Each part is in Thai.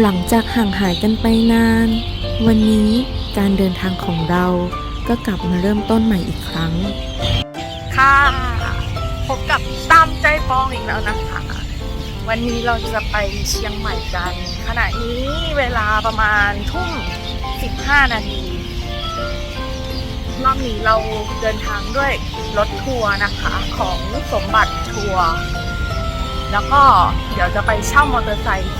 หลังจากห่างหายกันไปนาน วันนี้การเดินทางของเราก็กลับมาเริ่มต้นใหม่อีกครั้ง ค่ะพบกับตามใจปองอีกแล้วนะคะ วันนี้เราจะไปเชียงใหม่กัน ขณะนี้เวลาประมาณทุ่ม 15 นาที รอบนี้เราเดินทางด้วยรถทัวร์นะคะของสมบัติทัวร์ แล้วก็เดี๋ยวจะไปเช่ามอเตอร์ไซค์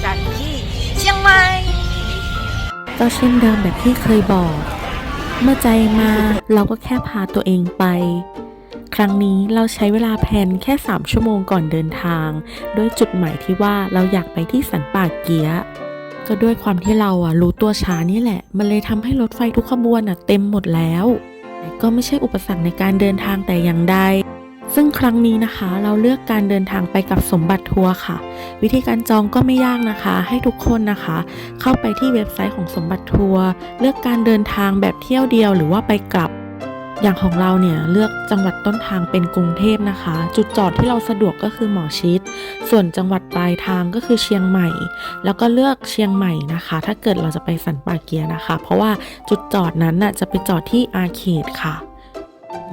ขี่กันที่เชียงใหม่ก็เช่นเดิมแบบที่เคยบอก เมื่อใจมาเราก็แค่พาตัวเองไป ครั้งนี้เราใช้เวลาแพนแค่ 3 ชั่วโมงก่อนเดินทาง ด้วยจุดหมายที่ว่าเราอยากไปที่สันป่าเกียะก็ด้วยความที่เราอะรู้ตัวช้านี่แหละ มันเลยทำให้รถไฟทุกขบวนอะเต็มหมดแล้ว ก็ไม่ใช่อุปสรรคในการเดินทางแต่อย่างใด ซึ่งครั้งนี้นะคะเราเลือกการเดินทางไปกับสมบัติทัวร์ค่ะ วิธีการจองก็ไม่ยากนะคะ ให้ทุกคนนะคะ เข้าไปที่เว็บไซต์ของสมบัติทัวร์เลือกการเดินทางแบบเที่ยวเดียวหรือว่าไปกลับ อย่างของเราเนี่ยเลือกจังหวัดต้นทางเป็นกรุงเทพนะคะ จุดจอดที่เราสะดวกก็คือหมอชิด ส่วนจังหวัดปลายทางก็คือเชียงใหม่ แล้วก็เลือกเชียงใหม่นะคะ ถ้าเกิดเราจะไปสันป่าเกียนะคะ เพราะว่าจุดจอดนั้นน่ะจะไปจอดที่อาเขตค่ะ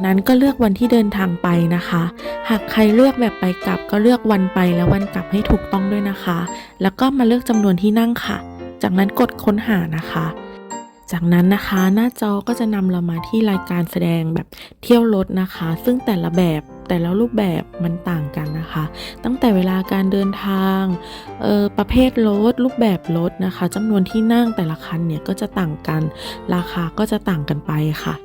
นั้นก็เลือกวันที่เดินทางไปนะคะ หากใครเลือกแบบไปกลับก็เลือกวันไปและวันกลับให้ถูกต้องด้วยนะคะ แล้วก็มาเลือกจำนวนที่นั่งค่ะ จากนั้นกดค้นหานะคะ จากนั้นนะคะหน้าจอก็จะนำเรามาที่รายการแสดงแบบเที่ยวรถนะคะ ซึ่งแต่ละแบบแต่ละรูปแบบมันต่างกันนะคะ ตั้งแต่เวลาการเดินทางเอ่อประเภทรถรูปแบบรถนะคะจำนวนที่นั่งแต่ละคันเนี่ยก็จะต่างกัน ราคาก็จะต่างกันไปค่ะ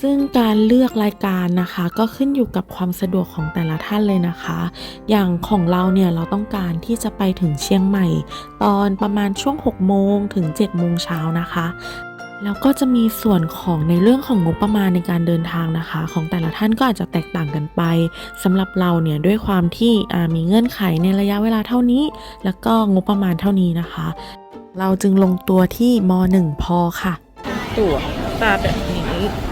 ซึ่งการเลือกรายการนะคะก็ขึ้นอยู่กับความสะดวกของแต่ละท่านเลยนะคะ อย่างของเราเนี่ยเราต้องการที่จะไปถึงเชียงใหม่ ตอนประมาณช่วง 6 โมงถึง 7 โมงเช้านะคะแล้วก็จะมีส่วนของในเรื่องของงบประมาณในการเดินทางนะคะ ของแต่ละท่านก็อาจจะแตกต่างกันไปสำหรับเราเนี่ยด้วยความที่มีเงื่อนไขในระยะเวลาเท่านี้ แล้วก็งบประมาณเท่านี้นะคะ เราจึงลงตัวที่ม .1 พอค่ะ ตัวตาแบบนี้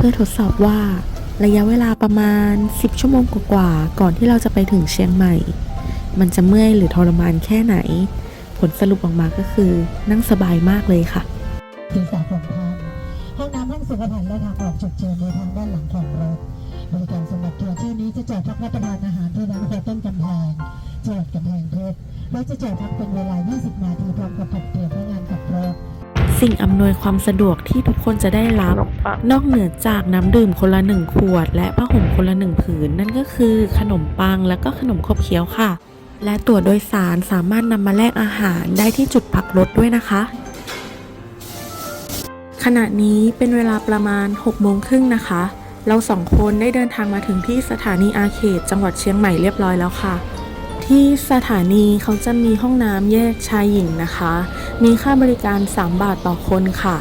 เพื่อทดสอบว่าระยะเวลาประมาณ 10 ชั่วโมงกว่าๆก่อนที่เราจะไปถึงเชียงใหม่ มันจะเมื่อยหรือทรมานแค่ไหน ผลสรุปออกมาก็คือนั่งสบายมากเลยค่ะศีรษะของท่านห้องน้ำห้องสุขภัณฑ์และทางออกฉุกเฉินในทางด้านหลังของรถบริการสำหรับทัวร์เที่ยวนี้จะจอดพักรับประทานอาหารที่ร้านโฮต้นกำแพงจังหวัดกำแพงเพชรและจะจอดพักเป็นเวลา 20 นาทีพร้อมกับผัดเปลี่ยนพนักงานขับรถ สิ่งอำนวยความสะดวกที่ทุกคนจะได้รับ นอกเหนือจากน้ำดื่มคนละหนึ่งขวด และผ้าห่มคนละหนึ่งผืน นั่นก็คือขนมปังและก็ขนมขบเคี้ยวค่ะ และตั๋วโดยสารสามารถนำมาแลกอาหารได้ที่จุดพักรถด้วยนะคะ ขณะนี้เป็นเวลาประมาณ6โมงครึ่งนะคะ เราสองคนได้เดินทางมาถึงที่สถานีอาเขตจังหวัดเชียงใหม่เรียบร้อยแล้วค่ะ ที่สถานีเขาจะมีห้องน้ำแยกชายหญิงนะคะ มีค่าบริการ 3 บาทต่อคนค่ะ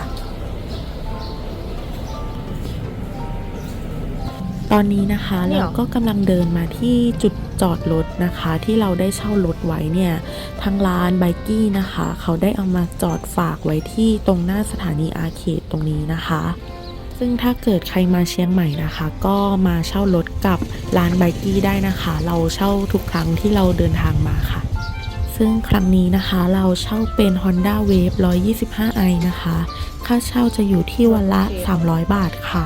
ตอนนี้นะคะเนี่ยเราก็กำลังเดินมาที่จุดจอดรถนะคะ ที่เราได้เช่ารถไว้เนี่ยทางร้านไบกี้นะคะ เขาได้เอามาจอดฝากไว้ที่ตรงหน้าสถานีอาเขตตรงนี้นะคะ ซึ่งถ้าเกิดใครมาเชียงใหม่นะคะ ก็มาเช่ารถกับร้านไบกี้ได้นะคะ เราเช่าทุกครั้งที่เราเดินทางมาค่ะ ซึ่งครั้งนี้นะคะเราเช่าเป็น Honda Wave 125i นะคะ ค่าเช่าจะอยู่ที่วันละ 300 บาทค่ะ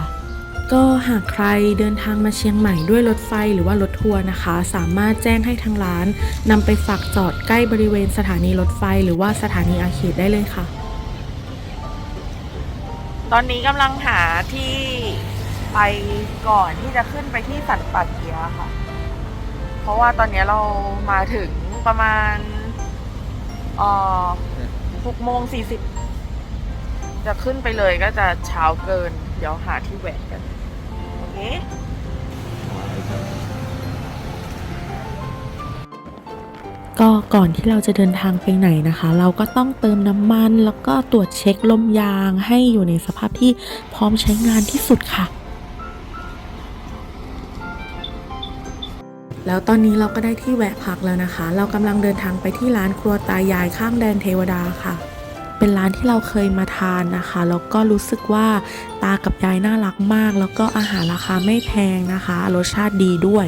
ก็หากใครเดินทางมาเชียงใหม่ด้วยรถไฟหรือว่ารถทัวร์นะคะ สามารถแจ้งให้ทางร้านนำไปฝากจอดใกล้บริเวณสถานีรถไฟ หรือว่าสถานีอาเขตได้เลยค่ะ ตอนนี้กำลังหาที่ไปก่อนที่จะขึ้นไปที่สันป่าเกียค่ะ เพราะว่าตอนนี้เรามาถึงประมาณเออหกโมงสี่สิบจะขึ้นไปเลยก็จะเช้าเกิน เดี๋ยวหาที่แหวกกัน โอเค ก็ก่อนที่เราจะเดินทางไปไหนนะคะ เราก็ต้องเติมน้ำมันแล้วก็ตรวจเช็คลมยางให้อยู่ในสภาพที่พร้อมใช้งานที่สุดค่ะ แล้วตอนนี้เราก็ได้ที่แวะพักแล้วนะคะ เรากำลังเดินทางไปที่ร้านครัวตายายข้างแดนเทวดาค่ะ เป็นร้านที่เราเคยมาทานนะคะแล้วก็รู้สึกว่าตากับยายน่ารักมาก แล้วก็อาหารราคาไม่แพงนะคะ รสชาติดีด้วย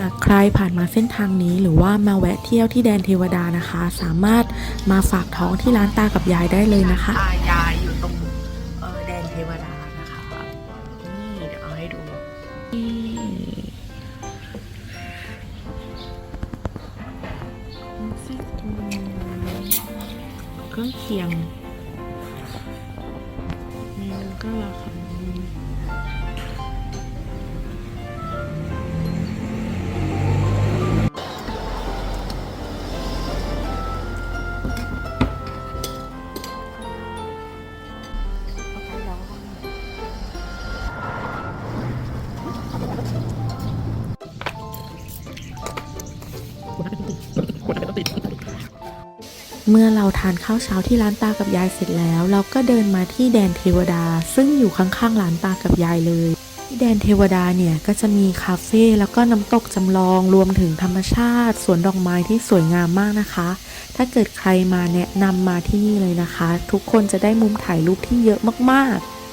หากใครผ่านมาเส้นทางนี้หรือว่ามาแวะเที่ยวที่แดนเทวดานะคะ สามารถมาฝากท้องที่ร้านตากับยายได้เลยนะคะ เราทานข้าวเช้าที่ร้านตากับยายเสร็จแล้ว เราก็เดินมาที่แดนเทวดา ซึ่งอยู่ข้างๆร้านตากับยายเลยที่แดนเทวดาเนี่ยก็จะมีคาเฟ่แล้วก็น้ำตกจำลองรวมถึงธรรมชาติสวนดอกไม้ที่สวยงามมากนะคะ ถ้าเกิดใครมาแนะนำมาที่นี่เลยนะคะ ทุกคนจะได้มุมถ่ายรูปที่เยอะมากๆ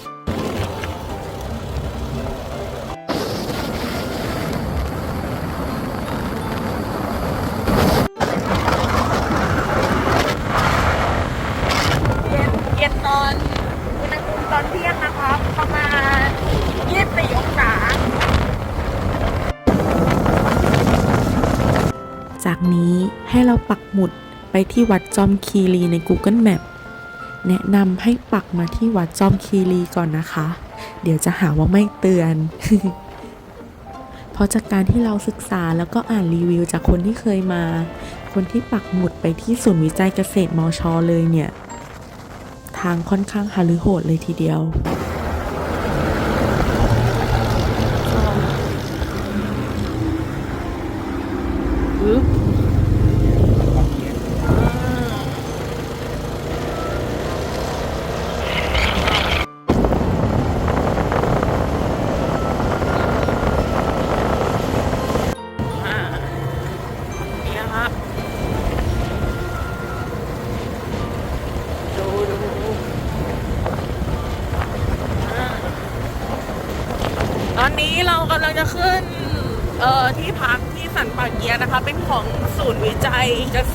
ไปที่วัดจอมคีรีใน Google Map แนะนำให้ปักมาที่วัดจอมคีรีก่อนนะคะ เดี๋ยวจะหาว่าไม่เตือน เพราะจากการที่เราศึกษาแล้วก็อ่านรีวิวจากคนที่เคยมา คนที่ปักหมุดไปที่ศูนย์วิจัยเกษตรมอชอเลยเนี่ย ทางค่อนข้างหฤโหดเลยทีเดียว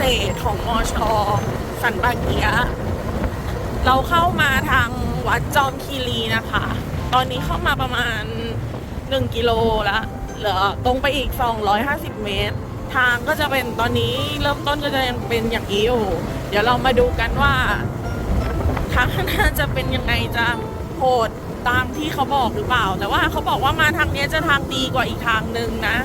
ษตรของมอชอสันปาเกียเราเข้ามาทางวัดจอมคีรีนะคะ ตอนนี้เข้ามาประมาณ 1 กิโลละเหลือตรงไปอีก 250 เมตร ทางก็จะเป็นตอนนี้เริ่มต้นก็จะเป็นอย่างนี้อยู่เดี๋ยวเรามาดูกันว่าทางข้างหน้าจะเป็นยังไงจะโหดตามที่เขาบอกหรือเปล่า แต่ว่าเขาบอกว่ามาทางนี้จะทางดีกว่าอีกทางหนึ่งนะ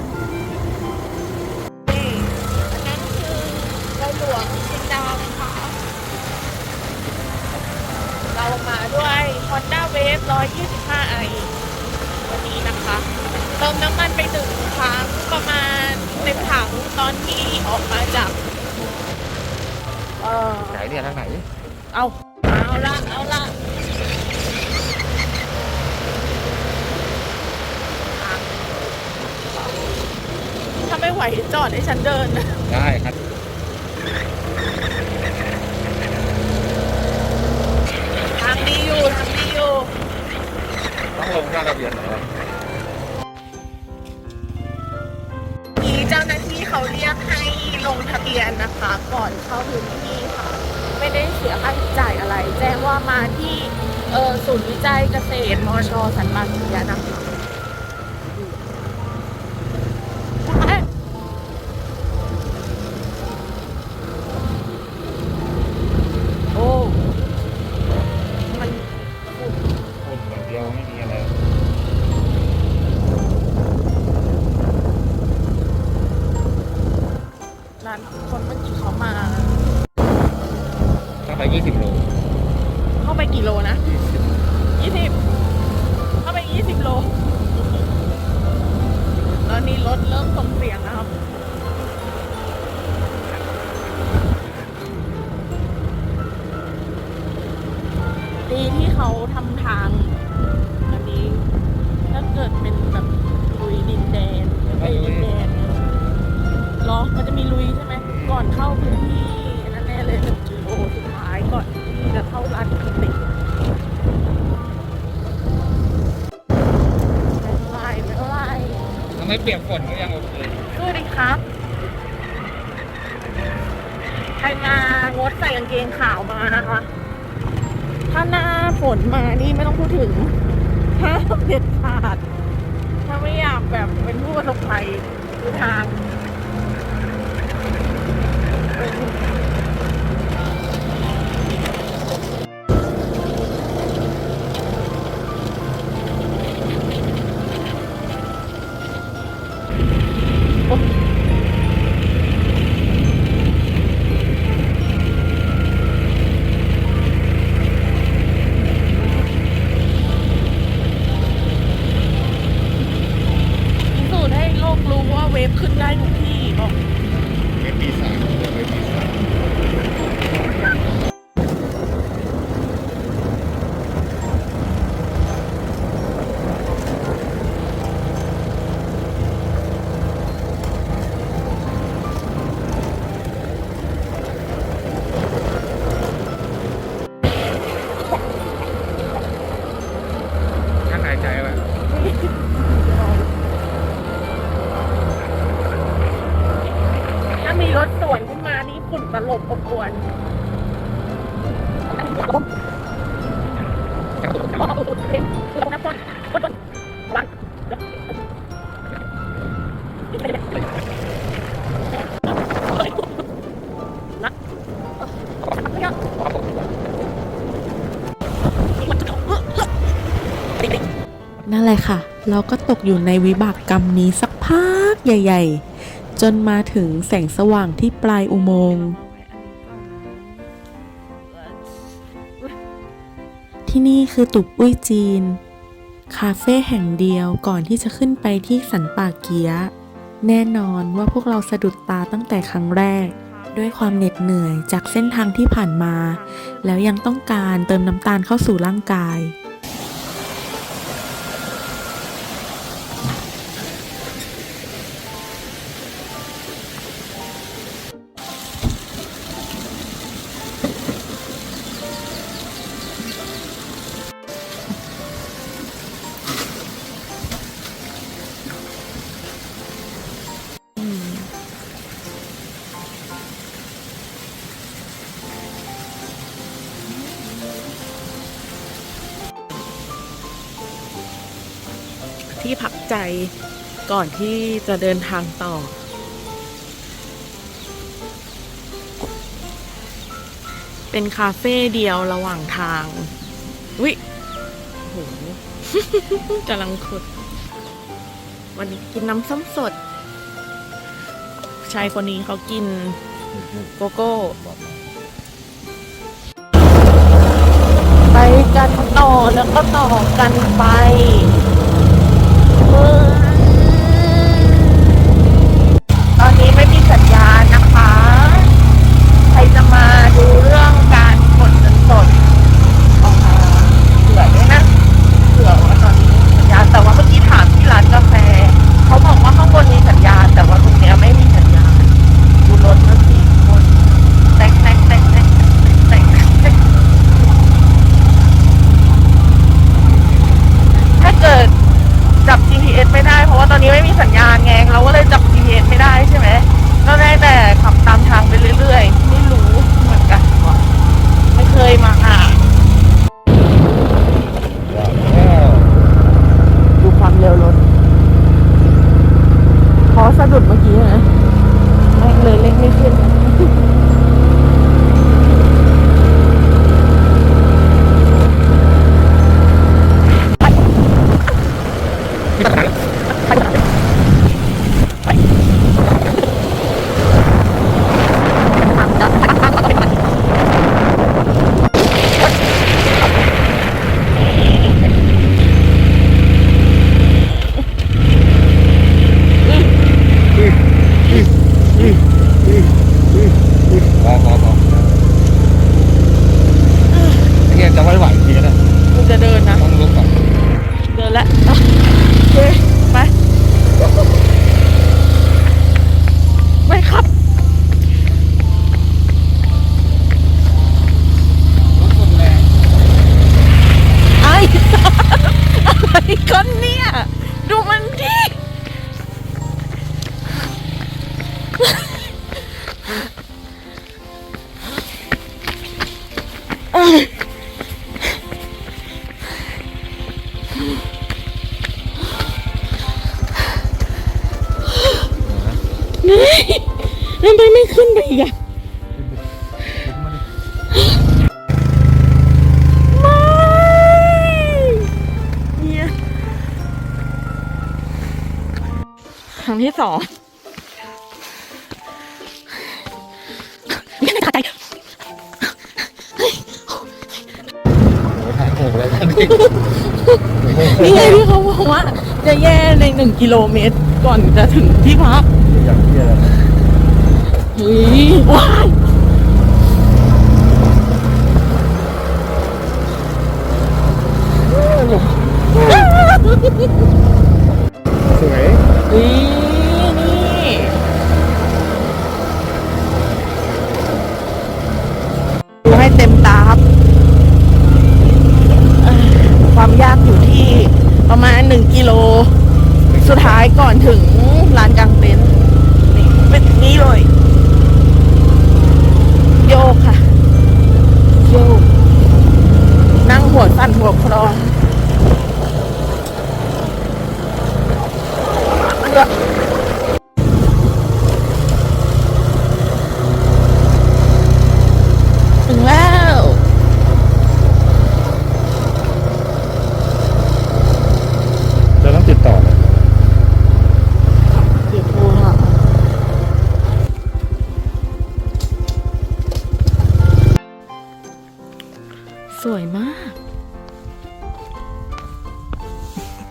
มาด้วย Honda Wave 125i วันนี้นะคะ เติมน้ำมันไปหนึ่งครั้งประมาณเต็มถังตอนที่ออกมาจาก เออไหนเนี่ยทางไหนเอา เอาละ เอาละถ้าไม่ไหวจอดให้ฉันเดินนะได้ครับ จัยเกษตรมชสันมางเกียนะคะ ไม่เปียกฝนก็ยังโอเคสวัสดีครับ ใครมางดใส่กางเกงขาวมานะคะ ถ้าหน้าฝนมานี่ไม่ต้องพูดถึงห้ามเด็ดขาด ถ้าไม่อยากแบบเป็นผู้ประสบภัยคือทาง ถสวนขึ้นมานี่ฝุ่นตลบอบอวนนั่นแหละค่ะ เราก็ตกอยู่ในวิบากกรรมนี้สักพักใหญ่ ๆ จนมาถึงแสงสว่างที่ปลายอุโมงค์ที่นี่คือตุกอุ้ยจีน คาเฟ่แห่งเดียวก่อนที่จะขึ้นไปที่สันป่าเกียะแน่นอนว่าพวกเราสะดุดตาตั้งแต่ครั้งแรก ด้วยความเหน็ดเหนื่อยจากเส้นทางที่ผ่านมา แล้วยังต้องการเติมน้ำตาลเข้าสู่ร่างกาย ใจก่อนที่จะเดินทางต่อ เป็นคาเฟ่เดียวระหว่างทางวิโหกำลังขุด วันนี้กินน้ำส้มสด ชายคนนี้เขากินโกโก้ ไปกันต่อแล้วก็ต่อกันไป สะดุดเมื่อกี้นะเลยเล่นไม่ขึ้น นี่ไงที่เขาบอกว่า จะแย่ในหนึ่งกิโลเมตรก่อนจะถึงที่พัก อย่างเที่ย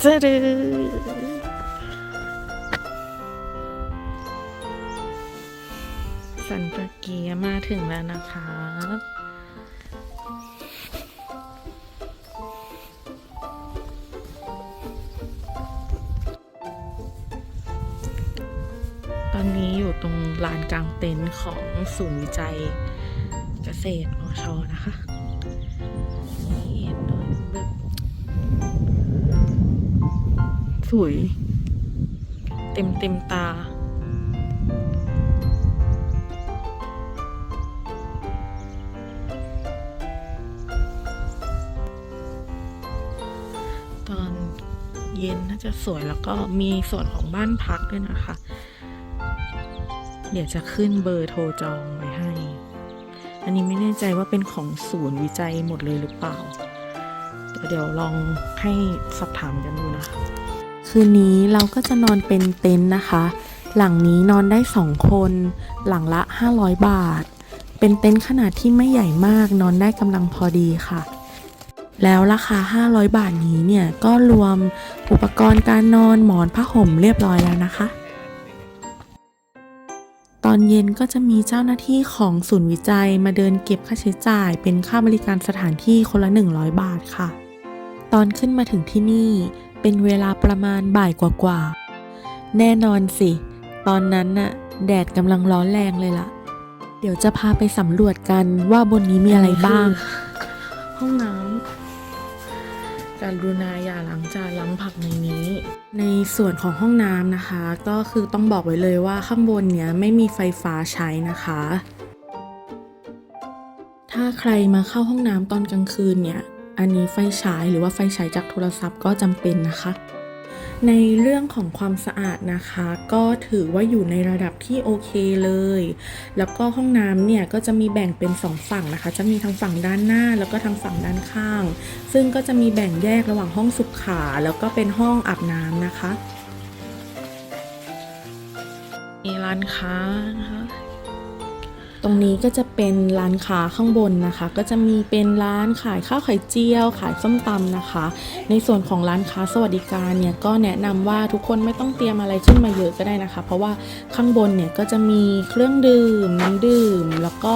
จะดืสันปะเกียมาถึงแล้วนะคะตอนนี้อยู่ตรงลานกลางเต็นท์ของศูนย์วิจัยเกษตรมชนะคะ สวย เต็มเต็มตา ตอนเย็นน่าจะสวยแล้วก็มีส่วนของบ้านพักด้วยนะคะ เดี๋ยวจะขึ้นเบอร์โทรจองไว้ให้ อันนี้ไม่แน่ใจว่าเป็นของศูนย์วิจัยหมดเลยหรือเปล่าแต่เดี๋ยวลองให้สอบถามกันดูนะคะ คืนนี้เราก็จะนอนเป็นเต็นท์นะคะ หลังนี้นอนได้สองคน หลังละ 500 บาท เป็นเต็นท์ขนาดที่ไม่ใหญ่มาก นอนได้กำลังพอดีค่ะ แล้วราคา 500 บาทนี้เนี่ย ก็รวมอุปกรณ์การนอนหมอนผ้าห่มเรียบร้อยแล้วนะคะ ตอนเย็นก็จะมีเจ้าหน้าที่ของศูนย์วิจัยมาเดินเก็บค่าใช้จ่าย เป็นค่าบริการสถานที่คนละ 100 บาทค่ะ ตอนขึ้นมาถึงที่นี่ เป็นเวลาประมาณบ่ายกว่าๆ แน่นอนสิ ตอนนั้นน่ะ แดดกำลังร้อนแรงเลยล่ะ เดี๋ยวจะพาไปสำรวจกันว่าบนนี้มีอะไรบ้าง ห้องน้ำการรุณาอย่าล้างจานล้างผักในนี้ ในส่วนของห้องน้ำนะคะ ก็คือต้องบอกไว้เลยว่าข้างบนเนี้ยไม่มีไฟฟ้าใช้นะคะ ถ้าใครมาเข้าห้องน้ำตอนกลางคืนเนี่ย อันนี้ไฟฉายหรือว่าไฟฉายจากโทรศัพท์ก็จำเป็นนะคะ ในเรื่องของความสะอาดนะคะ ก็ถือว่าอยู่ในระดับที่โอเคเลย แล้วก็ห้องน้ำเนี่ยก็จะมีแบ่งเป็นสองฝั่งนะคะ จะมีทางฝั่งด้านหน้าแล้วก็ทางฝั่งด้านข้าง ซึ่งก็จะมีแบ่งแยกระหว่างห้องสุขา แล้วก็เป็นห้องอาบน้ำนะคะมีร้านค้านะคะ ตรงนี้ก็จะเป็นร้านค้าข้างบนนะคะ ก็จะมีเป็นร้านขายข้าวไข่เจียว ขายส้มตำนะคะ ในส่วนของร้านค้าสวัสดิการเนี่ยก็แนะนำว่าทุกคนไม่ต้องเตรียมอะไรขึ้นมาเยอะก็ได้นะคะ เพราะว่าข้างบนเนี่ยก็จะมีเครื่องดื่มน้ำดื่ม แล้วก็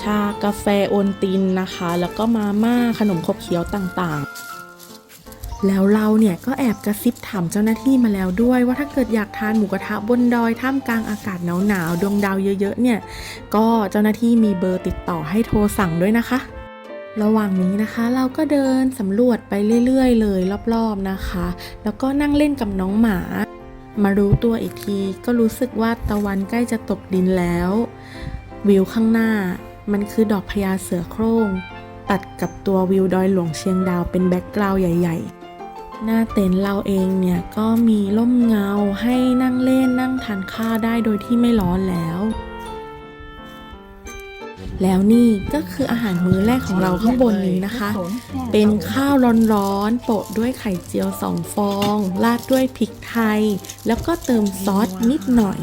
ชากาแฟโอนตินนะคะ แล้วก็มาม่าขนมขบเคี้ยวต่างๆ แล้วเราเนี่ยก็แอบกระซิบถามเจ้าหน้าที่มาแล้วด้วย ว่าถ้าเกิดอยากทานหมูกระทะบนดอยท่ามกลางอากาศหนาวๆดวงดาวเยอะๆเนี่ย ก็เจ้าหน้าที่มีเบอร์ติดต่อให้โทรสั่งด้วยนะคะ ระหว่างนี้นะคะ เราก็เดินสำรวจไปเรื่อยๆ เลยรอบๆนะคะ แล้วก็นั่งเล่นกับน้องหมา มารู้ตัวอีกทีก็รู้สึกว่าตะวันใกล้จะตกดินแล้ว วิวข้างหน้า มันคือดอกพญาเสือโคร่งตัดกับตัววิวดอยหลวงเชียงดาวเป็นแบ็กกราวด์ใหญ่ ๆ หน้าเต็นท์เราเองเนี่ยก็มีร่มเงาให้นั่งเล่นนั่งทานข้าวได้โดยที่ไม่ร้อนแล้ว แล้วนี่ก็คืออาหารมื้อแรกของเราข้างบนนี้นะคะ เป็นข้าวร้อนๆโปะด้วยไข่เจียวสองฟอง ราดด้วยพริกไทย แล้วก็เติมซอสนิดหน่อย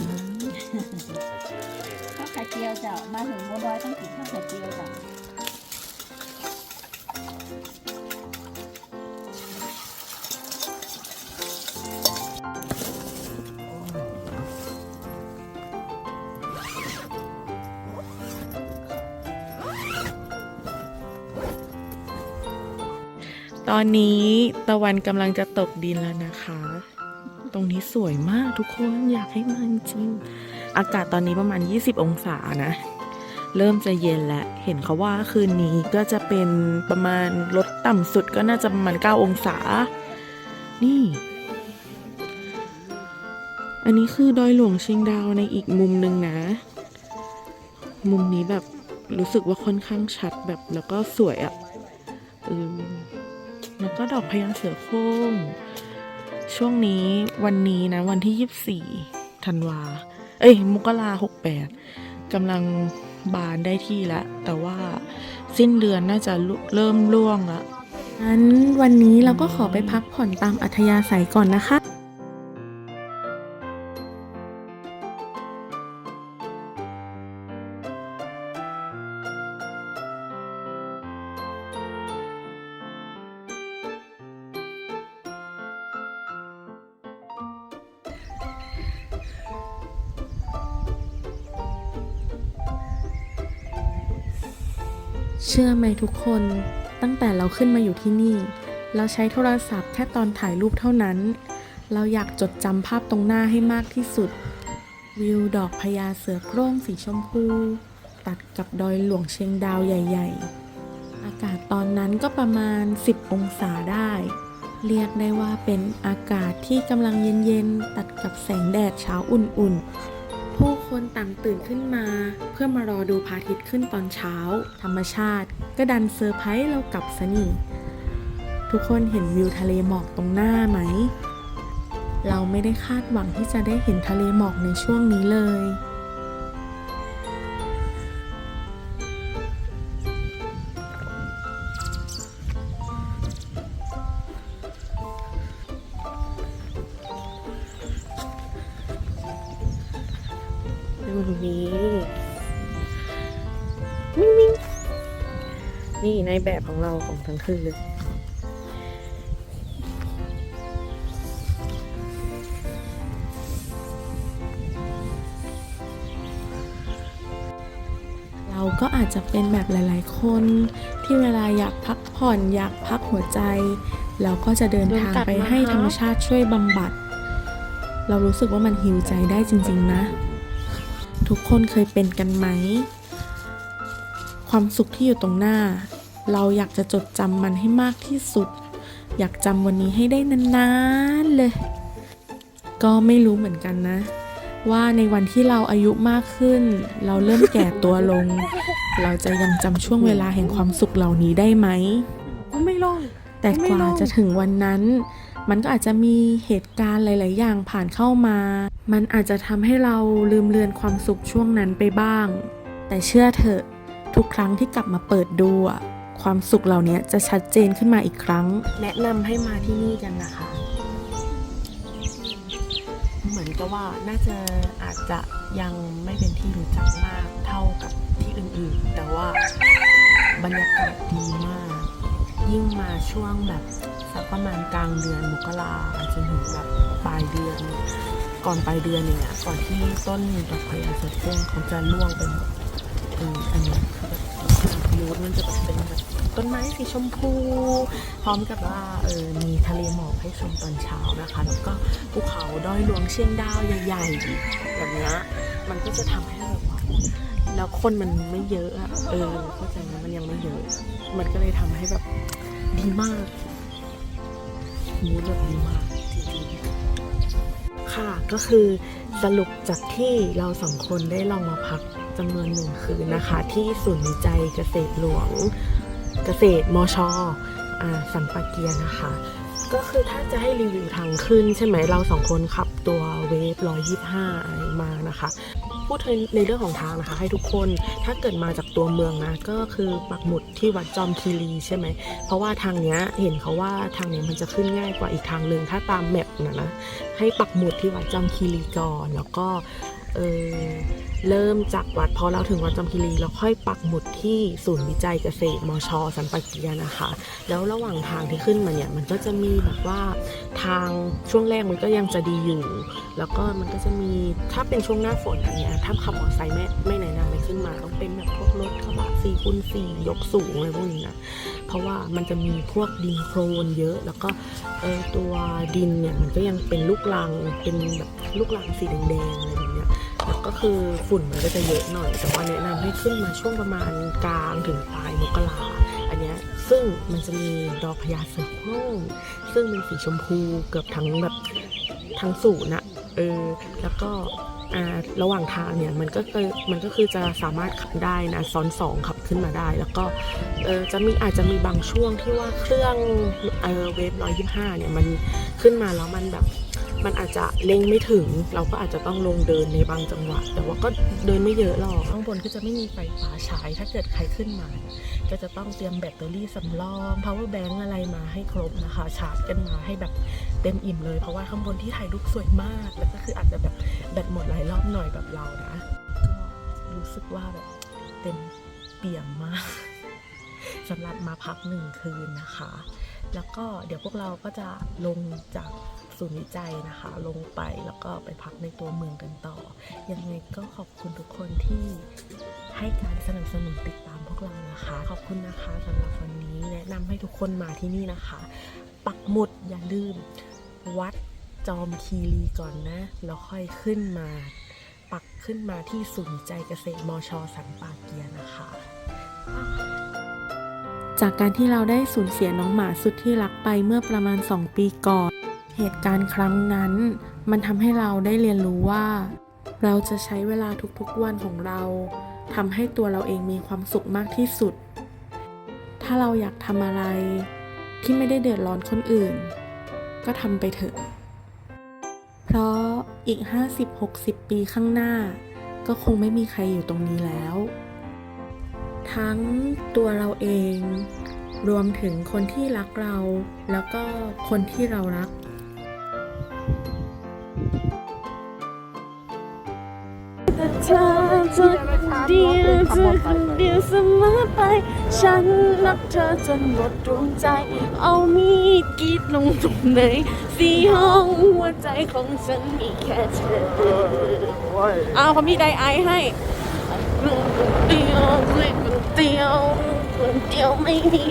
อนนี้ตะวันกำลังจะตกดินแล้วนะคะ ตรงนี้สวยมากทุกคนอยากให้มาจริง อากาศตอนนี้ประมาณ 20 องศานะ เริ่มจะเย็นแล้วเห็นเขาว่าคืนนี้ก็จะเป็นประมาณลดต่ำสุดก็น่าจะประมาณ 9 องศา นี่ อันนี้คือดอยหลวงเชียงดาวในอีกมุมหนึ่งนะ มุมนี้แบบรู้สึกว่าค่อนข้างชัดแบบแล้วก็สวยอะ่ะเออ แล้วก็ดอกพญาเสือโคร่งช่วงนี้วันนี้นะ วันที่ 24ธันวา เอ้ยมกราหกแปดกำลังบานได้ที่แล้วแต่ว่าสิ้นเดือนน่าจะเริ่มร่วงละงั้นวันนี้เราก็ขอไปพักผ่อนตามอัธยาศัยก่อนนะคะ เชื่อไหมทุกคนตั้งแต่เราขึ้นมาอยู่ที่นี่ เราใช้โทรศัพท์แค่ตอนถ่ายรูปเท่านั้น เราอยากจดจำภาพตรงหน้าให้มากที่สุด วิวดอกพญาเสือโคร่งสีชมพู ตัดกับดอยหลวงเชียงดาวใหญ่ ๆ อากาศตอนนั้นก็ประมาณ 10 องศาได้ เรียกได้ว่าเป็นอากาศที่กำลังเย็นๆ ตัดกับแสงแดดเช้าอุ่นๆ ผู้คนต่างตื่นขึ้นมา เพื่อมารอดูพระอาทิตย์ขึ้นตอนเช้า ธรรมชาติ ก็ดันเซอร์ไพรส์เรากลับซะนี่ ทุกคนเห็นวิวทะเลหมอกตรงหน้าไหม เราไม่ได้คาดหวังที่จะได้เห็นทะเลหมอกในช่วงนี้เลย นี้มิ่งมิ่งนี่ในแบบของเราของทั้งคืนเลยเราก็อาจจะเป็นแบบหลาย ๆ คนที่เวลาอยากพักผ่อนอยากพักหัวใจ เราก็จะเดินทางไปให้ธรรมชาติช่วยบำบัด เรารู้สึกว่ามันฮิวใจได้จริง ๆ นะ ทุกคนเคยเป็นกันไหม ความสุขที่อยู่ตรงหน้า เราอยากจะจดจำมันให้มากที่สุด อยากจำวันนี้ให้ได้นานๆเลย ก็ไม่รู้เหมือนกันนะ ว่าในวันที่เราอายุมากขึ้น เราเริ่มแก่ตัวลง เราจะยังจำช่วงเวลาแห่งความสุขเหล่านี้ได้ไหมไม่ลงแต่กว่าจะถึงวันนั้น มันก็อาจจะมีเหตุการณ์หลาย ๆ อย่างผ่านเข้ามา มันอาจจะทำให้เราลืมเลือนความสุขช่วงนั้นไปบ้าง แต่เชื่อเถอะ ทุกครั้งที่กลับมาเปิดดูอะความสุขเหล่านี้จะชัดเจนขึ้นมาอีกครั้ง แนะนำให้มาที่นี่กันนะคะ เหมือนกับว่าน่าจะอาจจะยังไม่เป็นที่รู้จักมากเท่ากับที่อื่นๆ แต่ว่าบรรยากาศดีมาก ยิ่งมาช่วงแบบสักประมาณกลางเดือนมกราจนถึงแบบปลายเดือน ก่อนปลายเดือนเนี่ย ก่อนที่ต้นดอกพญาเสือโคร่งเขาจะร่วงไปหมดเอออันนี้แบบมูดมันจะแบบเป็นแบบต้นไม้สีชมพู พร้อมกับว่าเออมีทะเลหมอกให้ชมตอนเช้านะคะ แล้วก็ภูเขาดอยหลวงเชียงดาวใหญ่ๆแบบเนี้ยมันก็จะทำให้แบบว่าแล้วคนมันไม่เยอะอะเออเข้าใจไหมมันยังไม่เยอะ มันก็เลยทำให้แบบดีมากมูดแบบดีมาก ค่ะ ก็คือสรุปจากที่เราสองคนได้ลองมาพักจำนวนหนึ่งคืนนะคะ ที่ศูนย์วิจัยเกษตรหลวงเกษตรมชอสันปาเกียนะคะ ก็คือถ้าจะให้รีวิวทางขึ้น ใช่ไหมเราสองคนขับตัวเวฟ125 มานะคะ พูดในเรื่องของทางนะคะ ให้ทุกคนถ้าเกิดมาจากตัวเมืองนะก็คือปักหมุดที่วัดจอมคีรีใช่ไหมเพราะว่าทางเนี้ยเห็นเขาว่าทางเนี้ยมันจะขึ้นง่ายกว่าอีกทางหนึ่งถ้าตามแมปนะนะให้ปักหมุดที่วัดจอมคีรีก่อนแล้วก็เออเริ่มจากวัดพอเราถึงวัดจอมคีรีเราค่อยปักหมุดที่ศูนย์วิจัยเกษตรมช สันปะเกียนะคะ แล้วระหว่างทางที่ขึ้นมาเนี่ยมันก็จะมีแบบว่าทางช่วงแรกมันก็ยังจะดีอยู่ แล้วก็มันก็จะมีถ้าเป็นช่วงหน้าฝนอย่างเงี้ยถ้าขับมอเตอร์ไซค์ไม่ไม่แนะนำให้ขึ้นมาต้องเป็นแบบพวกรถกระบะสี่คูณสี่ยกสูงอะไรพวกนี้นะเพราะว่ามันจะมีพวกดินโครนเยอะ แล้วก็เออตัวดินเนี่ยมันก็ยังเป็นลูกรังเป็นแบบลูกรังสีแดงๆอะไรแบบเนี้ยแล้วก็คือฝุ่นมันก็จะเยอะหน่อย แต่ว่าแนะนำให้ขึ้นมาช่วงประมาณกลางถึงปลายมกราอันเนี้ยซึ่งมันจะมีดอกพญาเสือโคร่งซึ่งเป็นสีชมพูเกือบทั้งแบบทั้งศูนะ เออแล้วก็ระหว่างทางเนี่ยมันก็คือมันก็คือจะสามารถขับได้นะซ้อนสองขับขึ้นมาได้ แล้วก็เออจะมีอาจจะมีบางช่วงที่ว่าเครื่องเออเวฟร้อยยี่ห้าเนี่ยมันขึ้นมาแล้วมันแบบ มันอาจจะเล็งไม่ถึง เราก็อาจจะต้องลงเดินในบางจังหวะ แต่ว่าก็เดินไม่เยอะหรอกข้างบนก็จะไม่มีไฟฟ้าใช้ถ้าเกิดใครขึ้นมา ก็จะต้องเตรียมแบตเตอรี่สำรอง power bank อะไรมาให้ครบนะคะ ชาร์จกันมาให้แบบเต็มอิ่มเลยเพราะว่าข้างบนที่ถ่ายรูปสวยมาก แล้วก็คืออาจจะแบบแบตหมดหลายรอบหน่อยแบบเรานะก็รู้สึกว่าแบบเต็มเปี่ยมมากสำหรับมาพักหนึ่งคืนนะคะ แล้วก็เดี๋ยวพวกเราก็จะลงจาก ศูนย์วิจัยนะคะ ลงไปแล้วก็ไปพักในตัวเมืองกันต่อ ยังไงก็ขอบคุณทุกคนที่ให้การสนับสนุนติดตามพวกเรานะคะ ขอบคุณนะคะสำหรับวันนี้แนะนำให้ทุกคนมาที่นี่นะคะ ปักหมุดอย่าลืม วัดจอมคีรีก่อนนะแล้วค่อยขึ้นมา ปักขึ้นมาที่ศูนย์วิจัยเกษตรมชสันปาเกียนะคะจากการที่เราได้สูญเสียน้องหมาสุดที่รักไปเมื่อประมาณ 2 ปีก่อน เหตุการณ์ครั้งนั้น มันทำให้เราได้เรียนรู้ว่า เราจะใช้เวลาทุกๆวันของเราทำให้ตัวเราเองมีความสุขมากที่สุด ถ้าเราอยากทำอะไรที่ไม่ได้เดือดร้อนคนอื่น ก็ทำไปเถอะ เพราะอีก 50-60 ปีข้างหน้า ก็คงไม่มีใครอยู่ตรงนี้แล้ว ทั้งตัวเราเอง รวมถึงคนที่รักเรา แล้วก็คนที่เรารัก แต่เธอจะเดียวจะคนเดียวเสมอไป ฉันรักเธอจนหมดดวงใจ เอามีดกรีดลงตรงไหนสีห้องหัวใจของฉันมีแค่เธอเอาเขามีไดไอให้คนเดียวคนเดียวคนเดียวไม่มี